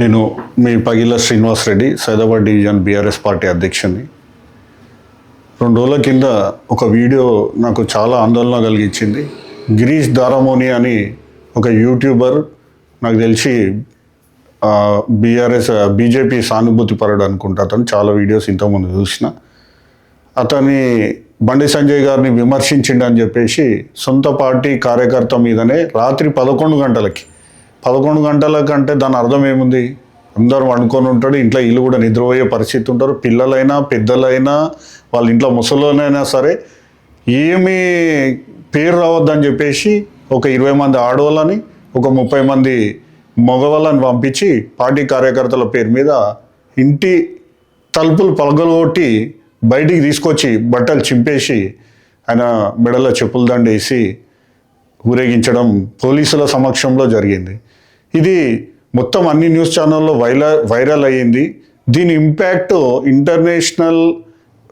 నేను మీ Pagila Srinivas Reddy Saidabad division BRS party అధ్యక్షుని రెండు రోజుల కింద ఒక వీడియో నాకు చాలా ఆందోళన కలిగించింది. గిరీష్ దారామోని అని ఒక యూట్యూబర్ నాకు తెలిసి బీఆర్ఎస్ బీజేపీ సానుభూతి పరుడు అనుకుంటా. అతను చాలా వీడియోస్ ఇంతకుముందు చూసిన. అతని బండి సంజయ్ గారిని విమర్శించిండని చెప్పేసి సొంత పార్టీ కార్యకర్త మీదనే రాత్రి పదకొండు గంటలకి పదకొండు గంటల కంటే దాని అర్థం ఏముంది? అందరూ వండుకొని ఉంటాడు ఇంట్లో ఇల్లు కూడా నిద్రపోయే పరిస్థితి ఉంటారు. పిల్లలైనా పెద్దలైనా వాళ్ళ ఇంట్లో ముసలోనైనా సరే ఏమీ పేరు రావద్దని చెప్పేసి ఒక ఇరవై మంది ఆడవాళ్ళని ఒక ముప్పై మంది మగవాళ్ళని పంపించి పార్టీ కార్యకర్తల పేరు మీద ఇంటి తలుపులు పలగలగొట్టి బయటికి తీసుకొచ్చి బట్టలు చింపేసి ఆయన మెడలో చెప్పులు దండేసి ఊరేగించడం పోలీసుల సమక్షంలో జరిగింది. ఇది మొత్తం అన్ని న్యూస్ ఛానల్లో వైల వైరల్ అయ్యింది. దీని ఇంపాక్ట్ ఇంటర్నేషనల్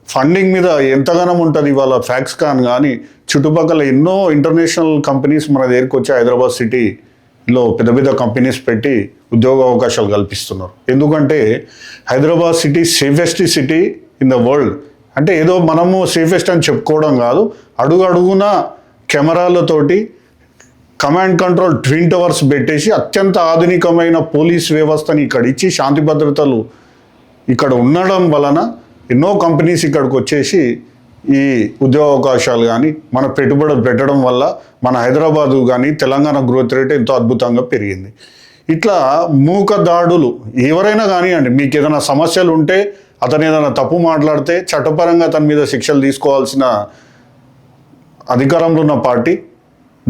ఫండింగ్ మీద ఎంతగానం ఉంటుంది ఇవాళ ఫ్యాక్స్ కాన్ కానీ చుట్టుపక్కల ఎన్నో ఇంటర్నేషనల్ కంపెనీస్ మన దగ్గరికి వచ్చి హైదరాబాద్ సిటీలో పెద్ద పెద్ద కంపెనీస్ పెట్టి ఉద్యోగ అవకాశాలు కల్పిస్తున్నారు. ఎందుకంటే Hyderabad city safest city in the world. అంటే ఏదో మనము సేఫెస్ట్ అని చెప్పుకోవడం కాదు. అడుగు అడుగున కెమెరాలతోటి కమాండ్ కంట్రోల్ ట్విన్ టవర్స్ పెట్టేసి అత్యంత ఆధునికమైన పోలీస్ వ్యవస్థని ఇక్కడ ఇచ్చి శాంతి భద్రతలు ఇక్కడ ఉండడం వలన ఎన్నో కంపెనీస్ ఇక్కడికి వచ్చేసి ఈ ఉద్యోగ అవకాశాలు కానీ మన పెట్టుబడులు పెట్టడం వల్ల మన హైదరాబాదు కానీ తెలంగాణ గ్రోత్ రేట్ ఎంతో అద్భుతంగా పెరిగింది. ఇట్లా మూక దాడులు ఎవరైనా కానివ్వండి మీకు ఏదైనా సమస్యలు ఉంటే అతను ఏదైనా తప్పు మాట్లాడితే చట్టపరంగా అతని మీద శిక్షలు తీసుకోవాల్సిన అధికారంలో ఉన్న పార్టీ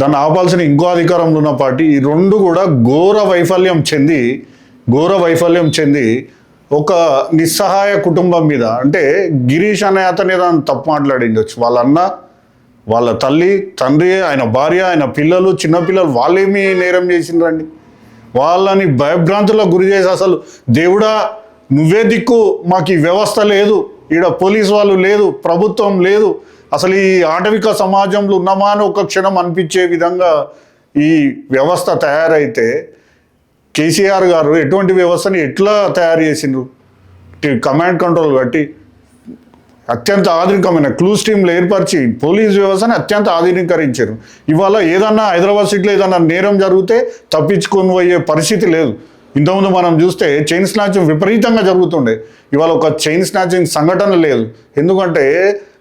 దాన్ని ఆపాల్సిన ఇంకో అధికారంలో ఉన్న పార్టీ ఈ రెండు కూడా ఘోర వైఫల్యం చెంది ఘోర వైఫల్యం చెంది ఒక నిస్సహాయ కుటుంబం మీద అంటే గిరీష్ అనే అతని దాన్ని తప్పు మాట్లాడిండొచ్చు వాళ్ళ అన్న వాళ్ళ తల్లి తండ్రి ఆయన భార్య ఆయన పిల్లలు చిన్నపిల్లలు వాళ్ళేమీ నేరం చేసిండ్రండి. వాళ్ళని భయభ్రాంతులకు గురి చేసి అసలు దేవుడా నువ్వే దిక్కు మాకు ఈ వ్యవస్థ లేదు ఈడ పోలీస్ వాళ్ళు లేదు ప్రభుత్వం లేదు అసలు ఈ ఆటవిక సమాజంలో ఉన్నామా అని ఒక క్షణం అనిపించే విధంగా ఈ వ్యవస్థ తయారైతే కేసీఆర్ గారు ఎటువంటి వ్యవస్థని ఎట్లా తయారు చేసిండ్రు? కమాండ్ కంట్రోల్ కట్టి అత్యంత ఆధునికమైన క్లూస్ టీంలు ఏర్పరిచి పోలీస్ వ్యవస్థని అత్యంత ఆధునీకరించారు. ఇవాళ ఏదన్నా హైదరాబాద్ సిటీలో ఏదన్నా నేరం జరిగితే తప్పించుకొని పోయే పరిస్థితి లేదు. ఇంతకుముందు మనం చూస్తే చైన్ స్నాచింగ్ విపరీతంగా జరుగుతుండే. ఇవాళ ఒక చైన్ స్నాచింగ్ సంఘటన లేదు. ఎందుకంటే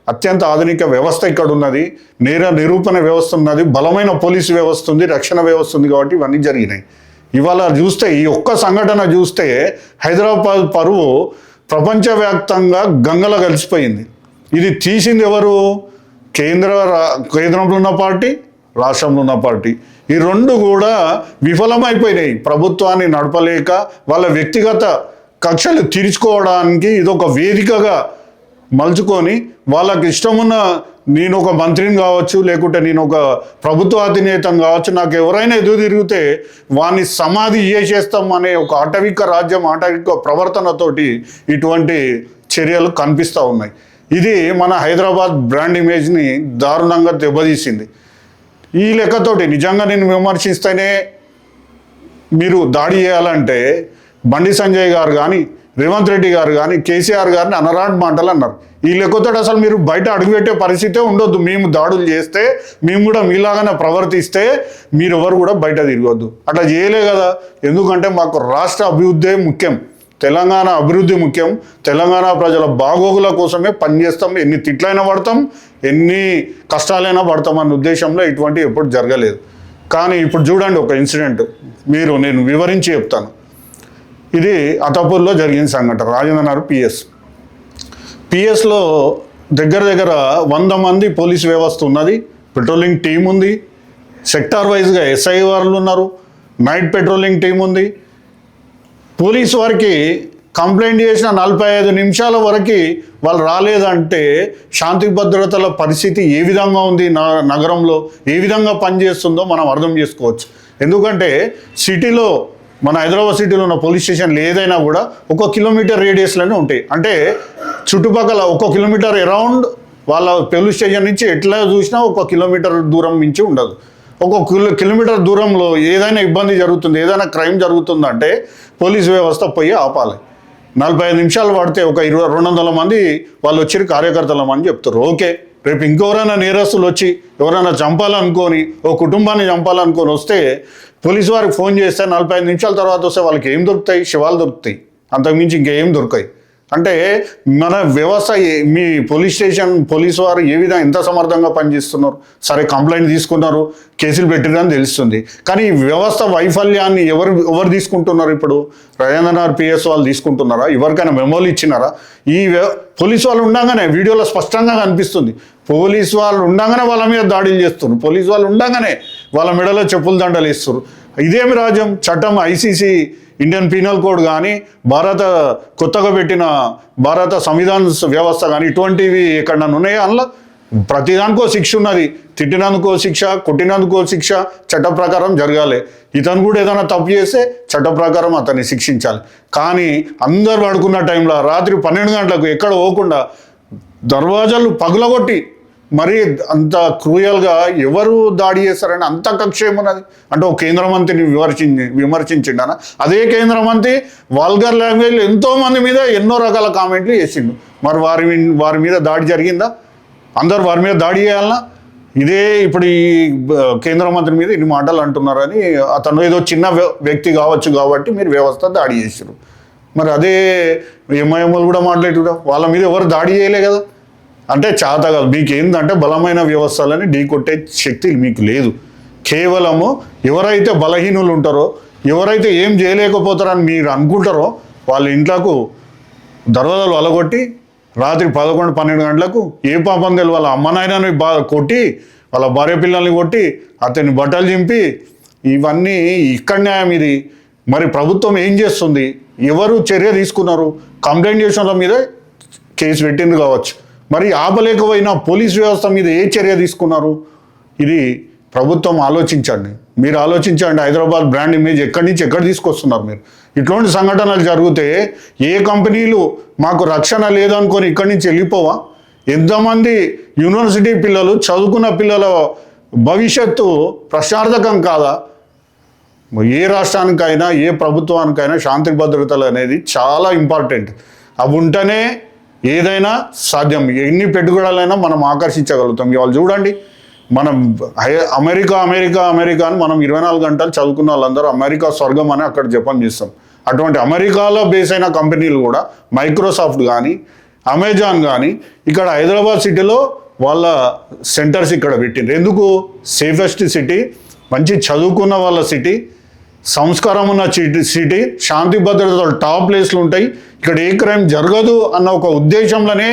అత్యంత ఆధునిక వ్యవస్థ ఇక్కడ ఉన్నది నేర నిరూపణ వ్యవస్థ ఉన్నది. బలమైన పోలీసు వ్యవస్థ ఉంది రక్షణ వ్యవస్థ ఉంది కాబట్టి ఇవన్నీ జరిగినాయి. ఇవాళ చూస్తే ఈ ఒక్క సంఘటన చూస్తే హైదరాబాద్ పరువు ప్రపంచవ్యాప్తంగా గంగలో కలిసిపోయింది. ఇది తీసింది ఎవరు? కేంద్ర రా- కేంద్రంలో ఉన్న పార్టీ రాష్ట్రంలో ఉన్న పార్టీ. ఈ రెండు కూడా విఫలమైపోయినాయి. ప్రభుత్వాన్ని నడపలేక వాళ్ళ వ్యక్తిగత కక్షలు తీర్చుకోవడానికి ఇది ఒక వేదికగా మలుచుకొని వాళ్ళకి ఇష్టమున్న నేను ఒక మంత్రిని కావచ్చు లేకుంటే నేను ఒక ప్రభుత్వ అధినేతం కావచ్చు నాకు ఎవరైనా ఎదురు తిరిగితే వాడిని సమాధి చేసేస్తాం అనే ఒక ఆటవిక రాజ్యం ఆటవిక ప్రవర్తనతోటి ఇటువంటి చర్యలు కనిపిస్తూ ఉన్నాయి. ఇది మన హైదరాబాద్ బ్రాండ్ ఇమేజ్ని దారుణంగా దెబ్బతీసింది. ఈ లెక్కతోటి నిజంగా నేను విమర్శిస్తేనే మీరు దాడి చేయాలంటే బండి సంజయ్ గారు కానీ రేవంత్ రెడ్డి గారు కానీ కేసీఆర్ గారిని అనరాడ్ మాటలు అన్నారు. ఈ లెక్కతో అసలు మీరు బయట అడుగుపెట్టే పరిస్థితే ఉండొద్దు. మేము దాడులు చేస్తే మేము కూడా మీలాగానే ప్రవర్తిస్తే మీరు ఎవరు కూడా బయట తిరగొద్దు. అట్లా చేయలే కదా. ఎందుకంటే మాకు రాష్ట్ర అభివృద్ధే ముఖ్యం. తెలంగాణ అభివృద్ధి ముఖ్యం. తెలంగాణ ప్రజల బాగోగుల కోసమే పనిచేస్తాం ఎన్ని తిట్లైనా పడతాం ఎన్ని కష్టాలైనా పడతాం అన్న ఉద్దేశంలో ఇటువంటి ఎప్పుడు జరగలేదు. కానీ ఇప్పుడు చూడండి ఒక ఇన్సిడెంట్. మీరు నేను వివరించి చెప్తాను. ఇది అతాపూర్లో జరిగిన సంఘటన. రాజేంద్రనగర్ పిఎస్ పిఎస్లో దగ్గర దగ్గర వంద మంది పోలీస్ వ్యవస్థ ఉన్నది పెట్రోలింగ్ టీం ఉంది సెక్టార్ వైజ్గా ఎస్ఐ వాళ్ళు ఉన్నారు నైట్ పెట్రోలింగ్ టీం ఉంది. పోలీస్ వారికి కంప్లైంట్ చేసిన నలభై ఐదు నిమిషాల వరకు వాళ్ళు రాలేదంటే శాంతి భద్రతల పరిస్థితి ఏ విధంగా ఉంది నగరంలో ఏ విధంగా పనిచేస్తుందో మనం అర్థం చేసుకోవచ్చు. ఎందుకంటే సిటీలో మన హైదరాబాద్ సిటీలో ఉన్న పోలీస్ స్టేషన్లు ఏదైనా కూడా ఒక కిలోమీటర్ రేడియస్లోనే ఉంటాయి. అంటే చుట్టుపక్కల ఒక కిలోమీటర్ అరౌండ్ వాళ్ళ పోలీస్ స్టేషన్ నుంచి ఎట్లా చూసినా ఒక కిలోమీటర్ దూరం నుంచి ఉండదు. ఒక కిలో కిలోమీటర్ దూరంలో ఏదైనా ఇబ్బంది జరుగుతుంది ఏదైనా క్రైమ్ జరుగుతుందంటే పోలీస్ వ్యవస్థ పోయి ఆపాలి. నలభై ఐదు నిమిషాలు పడితే ఒక ఇరవై రెండు వందల మంది వాళ్ళు వచ్చి కార్యకర్తలం అని చెప్తారు. ఓకే. రేపు ఇంకెవరైనా నేరస్తులు వచ్చి ఎవరైనా చంపాలనుకొని ఓ కుటుంబాన్ని చంపాలనుకొని వస్తే పోలీసు వారికి ఫోన్ చేస్తే నలభై ఐదు నిమిషాల తర్వాత వస్తే వాళ్ళకి ఏం దొరుకుతాయి? శవాలు దొరుకుతాయి. అంతకుమించి ఇంకేం దొరకాయి. అంటే మన వ్యవస్థ మీ పోలీస్ స్టేషన్ పోలీస్ వారు ఏ విధంగా ఎంత సమర్థంగా పనిచేస్తున్నారు? సరే కంప్లైంట్ తీసుకున్నారు కేసులు పెట్టిరని తెలుస్తుంది. కానీ వ్యవస్థ వైఫల్యాన్ని ఎవరు ఎవరు తీసుకుంటున్నారు ఇప్పుడు? రాజేంద్రనాథ్ పిఎస్ వాళ్ళు తీసుకుంటున్నారా? ఎవరికైనా మెమోలు ఇచ్చినారా? ఈ పోలీస్ వాళ్ళు ఉండగానే వీడియోలో స్పష్టంగా కనిపిస్తుంది. పోలీసు వాళ్ళు ఉండగానే వాళ్ళ మీద దాడులు చేస్తున్నారు. పోలీసు వాళ్ళు ఉండగానే వాళ్ళ మెడలో చెప్పుల దండలు ఇస్తారు ఇదేమి రాజ్యం? చట్టం ఐసీసీ ఇండియన్ పీనల్ కోడ్ కానీ భారత కొత్తగా పెట్టిన భారత సంవిధాన వ్యవస్థ కానీ ఇటువంటివి ఎక్కడన్నా ఉన్నాయా? అందులో ప్రతిదానికో శిక్ష ఉన్నది. తిట్టినందుకో శిక్ష కొట్టినందుకో శిక్ష చట్ట ప్రకారం జరగాలి. ఇతను కూడా ఏదైనా తప్పు చేస్తే చట్ట ప్రకారం అతన్ని శిక్షించాలి. కానీ అందరు పడుకున్న టైంలో రాత్రి పన్నెండు గంటలకు ఎక్కడ పోకుండా దర్వాజాలు పగులగొట్టి మరి అంత క్రూయల్గా ఎవరు దాడి చేస్తారని అంత కక్ష ఏమున్నది? అంటే ఒక కేంద్ర మంత్రిని విమర్శించి విమర్శించిండన? అదే కేంద్ర మంత్రి వాల్గర్ లాంగ్వేజ్లో ఎంతో మంది మీద ఎన్నో రకాల కామెంట్లు చేసిండు. మరి వారి వారి మీద దాడి జరిగిందా? అందరు వారి మీద దాడి చేయాలన్నా ఇదే ఇప్పుడు ఈ కేంద్ర మంత్రి మీద ఇన్ని మాటలు అంటున్నారని అతను ఏదో చిన్న వ్య- వ్యక్తి కావచ్చు కాబట్టి మీరు వ్యవస్థ దాడి చేశారు మరి అదే ఎంఐఎంలు కూడా మాట్లాడుతున్నారు వాళ్ళ మీద ఎవరు దాడి చేయలే కదా? అంటే చేత కాదు. మీకు ఏంటంటే బలమైన వ్యవస్థలని ఢీకొట్టే శక్తి మీకు లేదు. కేవలము ఎవరైతే బలహీనులు ఉంటారో ఎవరైతే ఏం చేయలేకపోతారని మీరు అనుకుంటారో వాళ్ళ ఇంట్లకు దర్వాజాలు వలగొట్టి రాత్రి పదకొండు పన్నెండు గంటలకు ఏ పాపం తెలియదు వాళ్ళ అమ్మ నాయనని బా కొట్టి వాళ్ళ భార్య పిల్లల్ని కొట్టి అతన్ని బట్టలు చింపి ఇవన్నీ ఇక్కడ న్యాయం ఇది. మరి ప్రభుత్వం ఏం చేస్తుంది? ఎవరు చర్య తీసుకున్నారు? కంప్లైంట్ చేసిన వాళ్ళ మీద కేసు పెట్టింది కావచ్చు. మరి ఆపలేకపోయినా పోలీస్ వ్యవస్థ మీద ఏ చర్య తీసుకున్నారు? ఇది ప్రభుత్వం ఆలోచించండి. మీరు ఆలోచించండి హైదరాబాద్ బ్రాండ్ ఇమేజ్ ఎక్కడి నుంచి ఎక్కడ తీసుకొస్తున్నారు మీరు? ఇటువంటి సంఘటనలు జరిగితే ఏ కంపెనీలు మాకు రక్షణ లేదనుకొని ఇక్కడి నుంచి వెళ్ళిపోవా? ఎంతమంది యూనివర్సిటీ పిల్లలు చదువుకున్న పిల్లల భవిష్యత్తు ప్రశార్థకం కాదా? ఏ రాష్ట్రానికైనా ఏ ప్రభుత్వానికైనా శాంతి భద్రతలు అనేది చాలా ఇంపార్టెంట్ అవి ఉంటేనే ఏదైనా సాధ్యం. ఎన్ని పెట్టుబడులైనా మనం ఆకర్షించగలుగుతాం. ఇవాళ చూడండి మనం హై- అమెరికా అమెరికా అమెరికా అని మనం ఇరవై నాలుగు గంటలు చదువుకున్న వాళ్ళందరూ అమెరికా స్వర్గం అని అక్కడ జపం చేస్తాం. అటువంటి అమెరికాలో బేస్ అయిన కంపెనీలు కూడా మైక్రోసాఫ్ట్ కానీ అమెజాన్ కానీ ఇక్కడ హైదరాబాద్ సిటీలో వాళ్ళ సెంటర్స్ ఇక్కడ పెట్టిండ్రు. ఎందుకు? సేఫెస్ట్ సిటీ మంచి చదువుకున్న వాళ్ళ సిటీ సంస్కారం ఉన్న సిటీ సిటీ శాంతి భద్రతలు టాప్ ప్లేస్లు ఉంటాయి. ఇక్కడ ఏ క్రైమ్ జరగదు అన్న ఒక ఉద్దేశంలోనే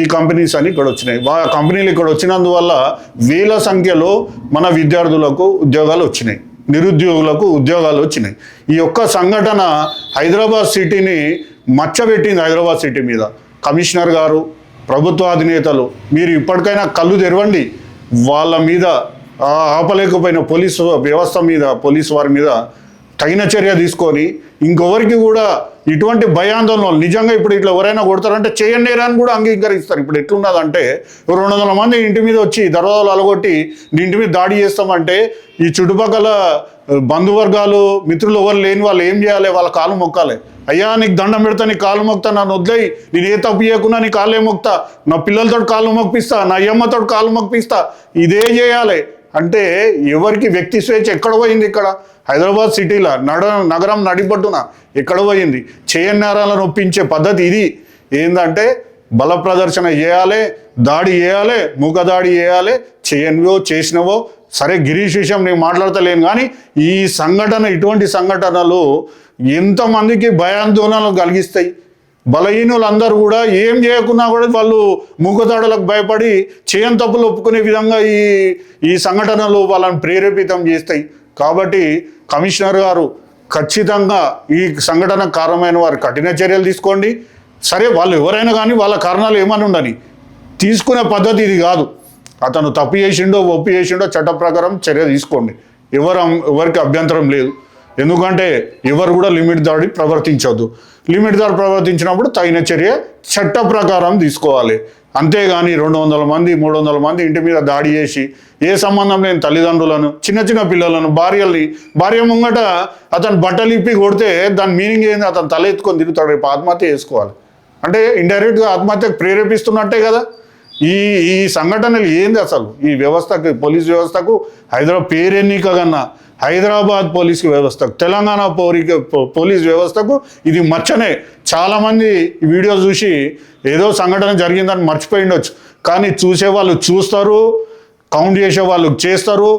ఈ కంపెనీస్ అని ఇక్కడ వచ్చినాయి. ఆ కంపెనీలు ఇక్కడ వచ్చినందువల్ల వేల సంఖ్యలో మన విద్యార్థులకు ఉద్యోగాలు వచ్చినాయి. నిరుద్యోగులకు ఉద్యోగాలు వచ్చినాయి. ఈ యొక్క సంఘటన హైదరాబాద్ సిటీని మచ్చబెట్టింది హైదరాబాద్ సిటీ మీద. కమిషనర్ గారు ప్రభుత్వ అధినేతలు మీరు ఇప్పటికైనా కళ్ళు తెరవండి. వాళ్ళ మీద ఆపలేకపోయిన పోలీసు వ్యవస్థ మీద పోలీసు వారి మీద తగిన చర్య తీసుకొని ఇంకొవరికి కూడా ఇటువంటి భయాందోళనలు నిజంగా ఇప్పుడు ఇట్లా ఎవరైనా కొడతారంటే చేయండి అని కూడా అంగీకరిస్తారు. ఇప్పుడు ఎట్లున్నదంటే రెండు వందల మంది ఇంటి మీద వచ్చి దర్వాజాలు అలగొట్టి నీ ఇంటి మీద దాడి చేస్తామంటే ఈ చుట్టుపక్కల బంధువర్గాలు మిత్రులు ఎవరు లేని వాళ్ళు ఏం చేయాలి? వాళ్ళ కాలు మొక్కాలి. అయ్యా నీకు దండం పెడతా నీ కాలు మొక్తా నన్ను వదిలేయి. నేను ఏ తప్పు చేయకుండా నీ కాళ్ళే మొక్తా. నా పిల్లలతో కాళ్ళు మొక్పిస్తా నా అయ్యమ్మతో కాళ్ళు మొక్కిస్తా. ఇదే చేయాలి. అంటే ఎవరికి వ్యక్తి స్వేచ్ఛ ఎక్కడ పోయింది ఇక్కడ? హైదరాబాద్ సిటీలో నడ నగరం నడిపట్టున ఎక్కడ పోయింది? చేయన్నారాలను ఒప్పించే పద్ధతి ఇది. ఏంటంటే బల ప్రదర్శన చేయాలి దాడి చేయాలి మూకదాడి చేయాలి చేయనివో చేసినవో. సరే గిరీష్ విషయం నేను మాట్లాడతలేను కానీ ఈ సంఘటన ఇటువంటి సంఘటనలు ఎంతమందికి భయాందోళనలు కలిగిస్తాయి? బలహీనులందరూ కూడా ఏం చేయకున్నా కూడా వాళ్ళు మూగదాడులకు భయపడి చేయని తప్పులు ఒప్పుకునే విధంగా ఈ ఈ సంఘటనలు వాళ్ళని ప్రేరేపితం చేస్తాయి. కాబట్టి కమిషనర్ గారు ఖచ్చితంగా ఈ సంఘటన కారణమైన వారు కఠిన చర్యలు తీసుకోండి. సరే వాళ్ళు ఎవరైనా కానీ వాళ్ళ కారణాలు ఏమని ఉండని. తీసుకునే పద్ధతి ఇది కాదు. అతను తప్పు చేసిండో ఒప్పు చేసిండో చట్ట ప్రకారం చర్య తీసుకోండి. ఎవరు ఎవరికి అభ్యంతరం లేదు. ఎందుకంటే ఎవరు కూడా లిమిట్ దాడి ప్రవర్తించవద్దు లిమిట్ ధర ప్రవర్తించినప్పుడు తగిన చర్య చట్ట ప్రకారం తీసుకోవాలి. అంతేగాని రెండు వందల మంది మూడు వందల మంది ఇంటి మీద దాడి చేసి ఏ సంబంధం లేని తల్లిదండ్రులను చిన్న చిన్న పిల్లలను భార్యల్ని భార్య ముంగట అతను బట్టలు ఇప్పి కొడితే దాని మీనింగ్ ఏంది? అతను తల ఎత్తుకొని తిరుగుతాడు రేపు ఆత్మహత్య చేసుకోవాలి. అంటే ఇండైరెక్ట్గా ఆత్మహత్యకు ప్రేరేపిస్తున్నట్టే కదా. ఈ ఈ సంఘటనలు ఏంది అసలు? ఈ వ్యవస్థకు పోలీస్ వ్యవస్థకు హైదరాబాద్ పేరెన్నిక కన్నా హైదరాబాద్ పోలీస్ వ్యవస్థకు తెలంగాణ పౌరిక పోలీస్ వ్యవస్థకు ఇది మచ్చనే. చాలామంది వీడియో చూసి ఏదో సంఘటన జరిగిందని మర్చిపోయిండొచ్చు. కానీ చూసే వాళ్ళు చూస్తారు కౌంట్ చేసే వాళ్ళు చేస్తారు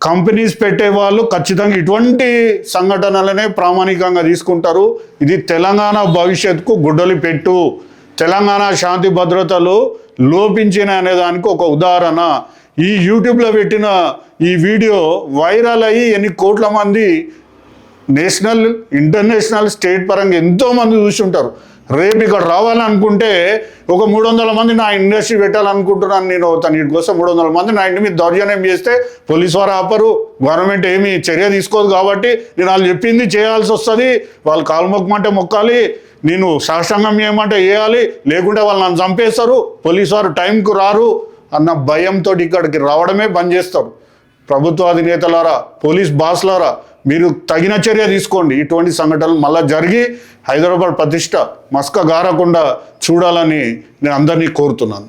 కంపెనీస్ పెట్టే వాళ్ళు ఖచ్చితంగా ఇటువంటి సంఘటనలనే ప్రామాణికంగా తీసుకుంటారు. ఇది తెలంగాణ భవిష్యత్తుకు గుడ్డలి పెట్టు. తెలంగాణ శాంతి భద్రతలు లోపించిన అనేదానికి ఒక ఉదాహరణ. ఈ యూట్యూబ్లో పెట్టిన ఈ వీడియో వైరల్ అయ్యి ఎన్ని కోట్ల మంది నేషనల్ ఇంటర్నేషనల్ స్టేట్ పరంగా ఎంతోమంది చూసుంటారు. చూసి ఉంటారు రేపు ఇక్కడ రావాలనుకుంటే ఒక మూడు వందల మంది నా ఇండస్ట్రీ పెట్టాలనుకుంటున్నాను నేను తన ఇంటి కోసం. మూడు వందల మంది నా ఇంటి మీద దౌర్జన్యం చేస్తే పోలీస్ వారు ఆపరు గవర్నమెంట్ ఏమి చర్య తీసుకోదు కాబట్టి నేను వాళ్ళు చెప్పింది చేయాల్సి వస్తుంది. వాళ్ళు కాలు మొక్కమంటే మొక్కాలి నేను సాష్టాంగం చేయమంటే వేయాలి లేకుంటే వాళ్ళు నన్ను చంపేస్తారు. పోలీస్ వారు టైంకు రారు. అన్న భయంతో ఇక్కడికి రావడమే బంద్ చేస్తారు. ప్రభుత్వ అధినేతలారా పోలీస్ బాస్లారా మీరు తగిన చర్య తీసుకోండి. ఇటువంటి సంఘటనలు మళ్ళా జరిగి హైదరాబాద్ ప్రతిష్ట మస్క గారకుండా చూడాలని నేను అందరినీ కోరుతున్నాను.